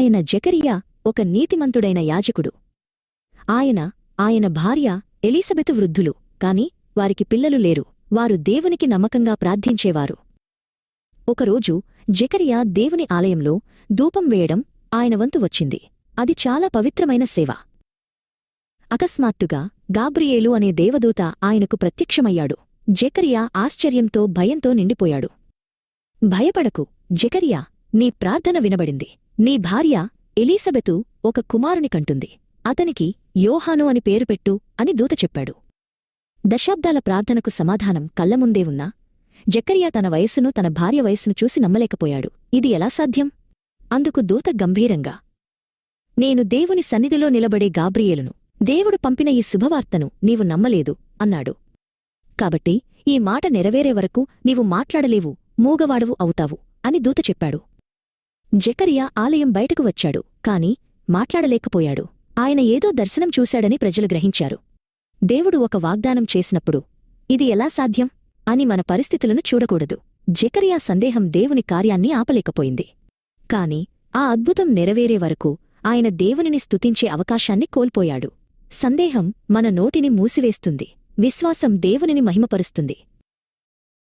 ఆయన జకరియా ఒక నీతిమంతుడైన యాజకుడు. ఆయన ఆయన భార్య ఎలీసబెతు వృద్ధులు కాని వారికి పిల్లలు లేరు. వారు దేవునికి నమ్మకంగా ప్రార్థించేవారు. ఒకరోజు జకరియా దేవుని ఆలయంలో ధూపం వేయడం ఆయన వంతు వచ్చింది. అది చాలా పవిత్రమైన సేవ. అకస్మాత్తుగా గాబ్రియేలు అనే దేవదూత ఆయనకు ప్రత్యక్షమయ్యాడు. జకరియా ఆశ్చర్యంతో భయంతో నిండిపోయాడు. భయపడకు జకరియా నీ ప్రార్థన వినబడింది. నీ భార్య ఎలీసబెతు ఒక కుమారుని కంటుంది. అతనికి యోహాను అని పేరు పెట్టు అని దూత చెప్పాడు. దశాబ్దాల ప్రార్థనకు సమాధానం కళ్ళముందే ఉన్నా జకరియా తన వయస్సును తన భార్య వయస్సును చూసి నమ్మలేకపోయాడు. ఇది ఎలా సాధ్యం? అందుకు దూత గంభీరంగా నేను దేవుని సన్నిధిలో నిలబడే గాబ్రియేలును దేవుడు పంపిన ఈ శుభవార్తను నీవు నమ్మలేదు అన్నాడు. కాబట్టి ఈ మాట నెరవేరే వరకు నీవు మాట్లాడలేవు మూగవాడవు అవుతావు అని దూత చెప్పాడు. జకరియా ఆలయం బయటకు వచ్చాడు కాని మాట్లాడలేకపోయాడు. ఆయన ఏదో దర్శనం చూశాడని ప్రజలు గ్రహించారు. దేవుడు ఒక వాగ్దానం చేసినప్పుడు ఇది ఎలా సాధ్యం అని మన పరిస్థితులను చూడకూడదు. జకరియా సందేహం దేవుని కార్యాన్ని ఆపలేకపోయింది. కాని ఆ అద్భుతం నెరవేరే వరకు ఆయన దేవునిని స్తుతించే అవకాశాన్ని కోల్పోయాడు. సందేహం మన నోటిని మూసివేస్తుంది. విశ్వాసం దేవునిని మహిమపరుస్తుంది.